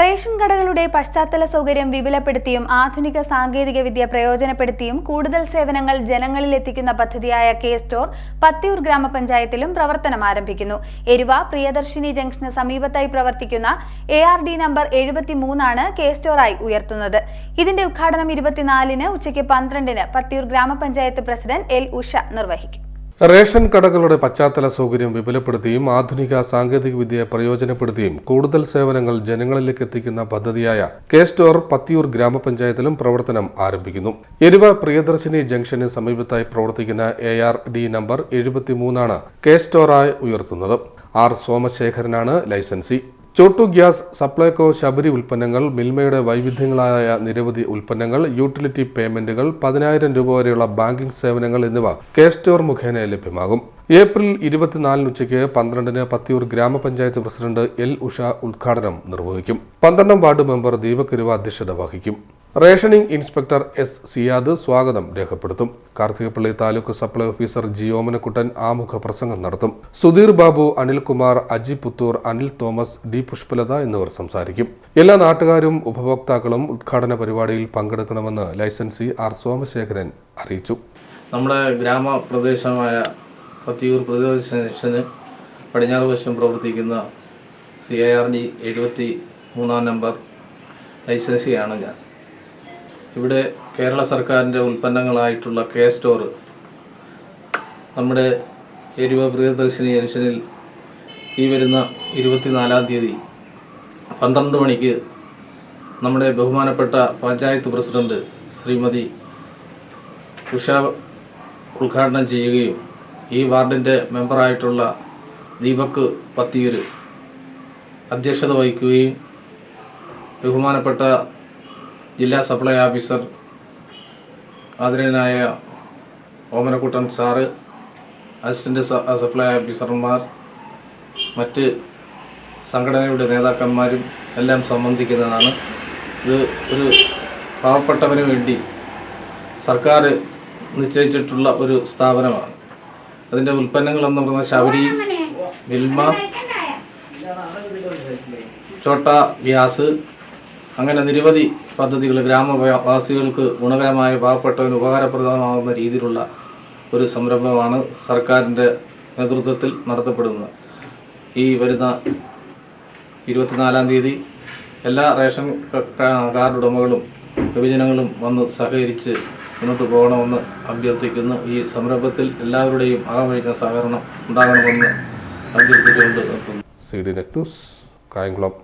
Ration കടകളുടെ പശ്ചാത്തല സൗകര്യം വിപുലപ്പെടുത്തിയും ആധുനിക സാങ്കേതിക വിദ്യ പ്രയോജനപ്പെടുത്തിയും കൂടുതൽ സേവനങ്ങൾ ജനങ്ങളിലെത്തിക്കുന്ന പദ്ധതിയായ കെ സ്റ്റോർ പത്തിയൂർ ഗ്രാമപഞ്ചായത്തിലും പ്രവർത്തനം ആരംഭിക്കുന്നു. എരുവ പ്രിയദർശിനി ജംഗ്ഷന് സമീപത്തായി പ്രവർത്തിക്കുന്ന എ ആർ ഡി നമ്പർ എഴുപത്തിമൂന്നാണ് കെ സ്റ്റോറായി ഉയർത്തുന്നത്. ഇതിന്റെ ഉദ്ഘാടനം ഇരുപത്തിനാലിന് ഉച്ചയ്ക്ക് പന്ത്രണ്ടിന് പത്തിയൂർ ഗ്രാമപഞ്ചായത്ത് പ്രസിഡന്റ് എൽ ഉഷ നിർവഹിക്കും. റേഷൻ കടകളുടെ പശ്ചാത്തല സൗകര്യം വിപുലപ്പെടുത്തിയും ആധുനിക സാങ്കേതിക വിദ്യയെ പ്രയോജനപ്പെടുത്തിയും കൂടുതൽ സേവനങ്ങൾ ജനങ്ങളിലേക്ക് എത്തിക്കുന്ന പദ്ധതിയായ കെ സ്റ്റോർ പത്തിയൂർ ഗ്രാമപഞ്ചായത്തിലും പ്രവർത്തനം ആരംഭിക്കുന്നു. എരുവ പ്രിയദർശിനി ജംഗ്ഷന് സമീപത്തായി പ്രവർത്തിക്കുന്ന എ ആർ ഡി നമ്പർ എഴുപത്തിമൂന്നാണ് കെ സ്റ്റോറായി ഉയർത്തുന്നത്. ആർ സോമശേഖരനാണ് ലൈസൻസി. ചോട്ടു ഗ്യാസ് സപ്ലൈകോ ശബരി ഉൽപ്പന്നങ്ങൾ മിൽമയുടെ വൈവിധ്യങ്ങളായ നിരവധി ഉൽപ്പന്നങ്ങൾ യൂട്ടിലിറ്റി പേയ്മെന്റുകൾ പതിനായിരം രൂപ വരെയുള്ള ബാങ്കിംഗ് സേവനങ്ങൾ എന്നിവ കെ സ്റ്റോർ മുഖേന ലഭ്യമാകും. ഏപ്രിൽ ഇരുപത്തിനാലിന് ഉച്ചയ്ക്ക് പന്ത്രണ്ടിന് പത്തിയൂർ ഗ്രാമപഞ്ചായത്ത് പ്രസിഡന്റ് എൽ ഉഷ ഉദ്ഘാടനം നിർവഹിക്കും. പന്ത്രണ്ടാം വാർഡ് മെമ്പർ ദീപക് അധ്യക്ഷത വഹിക്കും. റേഷനിംഗ് ഇൻസ്പെക്ടർ എസ് സിയാദ് സ്വാഗതം രേഖപ്പെടുത്തും. Karthikappally taluk supply officer G Omanakuttan ആമുഖ പ്രസംഗം നടത്തും. സുധീർ ബാബു അനിൽകുമാർ അജി പുത്തൂർ അനിൽ തോമസ് ഡി പുഷ്പലത എന്നിവർ സംസാരിക്കും. എല്ലാ നാട്ടുകാരും ഉപഭോക്താക്കളും ഉദ്ഘാടന പരിപാടിയിൽ പങ്കെടുക്കണമെന്ന് ലൈസൻസി ആർ സോമശേഖരൻ അറിയിച്ചു. നമ്മുടെ ഗ്രാമപ്രദേശമായ പത്തിയൂർ പ്രദേശന് പടിഞ്ഞാറ് വശം പ്രവർത്തിക്കുന്ന സി ഐ ആർ ഡി എഴുപത്തി മൂന്നാം നമ്പർ ലൈസൻസിയാണ് ഞാൻ. ഇവിടെ കേരള സർക്കാരിന്റെ ഉൽപ്പന്നങ്ങളായിട്ടുള്ള കെ സ്റ്റോർ നമ്മുടെ എരുവ പ്രിയദർശിനി ജംഗ്ഷനിൽ ഈ വരുന്ന ഇരുപത്തിനാലാം തീയതി പന്ത്രണ്ട് മണിക്ക് നമ്മുടെ ബഹുമാനപ്പെട്ട പഞ്ചായത്ത് പ്രസിഡന്റ് ശ്രീമതി ഉഷ ഉദ്ഘാടനം ചെയ്യുകയും ഈ വാർഡിന്റെ മെമ്പറായിട്ടുള്ള ദീപക് പത്തിയൂര് അധ്യക്ഷത വഹിക്കുകയും ബഹുമാനപ്പെട്ട ജില്ലാ സപ്ലൈ ഓഫീസർ ആദരണീയനായ ഓമനക്കുട്ടൻ സാറ് അസിസ്റ്റന്റ് സപ്ലൈ ഓഫീസർമാർ മറ്റ് സംഘടനയുടെ നേതാക്കന്മാരും എല്ലാം സംബന്ധിക്കുന്നതാണ്. ഇത് ഒരു പാവപ്പെട്ടവന് വേണ്ടി സർക്കാർ നിശ്ചയിച്ചിട്ടുള്ള ഒരു സ്ഥാപനമാണ്. അതിന്റെ ഉൽപ്പന്നങ്ങളെന്ന് പറയുന്നത് ശബരി മിൽമ ചോട്ട ഗ്യാസ് അങ്ങനെ നിരവധി പദ്ധതികൾ ഗ്രാമവാസികൾക്ക് ഗുണകരമായ പാവപ്പെട്ടവന് ഉപകാരപ്രദമാകുന്ന രീതിയിലുള്ള ഒരു സംരംഭമാണ് സർക്കാരിന്റെ നേതൃത്വത്തിൽ നടത്തപ്പെടുന്നത്. ഈ വരുന്ന ഇരുപത്തിനാലാം തീയതി എല്ലാ റേഷൻ കാർഡ് ഉടമകളും വിഭജനങ്ങളും വന്ന് സഹകരിച്ച് മുന്നോട്ട് പോകണമെന്ന് അഭ്യർത്ഥിക്കുന്നു. ഈ സംരംഭത്തിൽ എല്ലാവരുടെയും ആകമഴിച്ച സഹകരണം ഉണ്ടാകണമെന്ന് അഭ്യർത്ഥിച്ചുകൊണ്ട് നിർത്തുന്നു. C D net news Kayamkulam.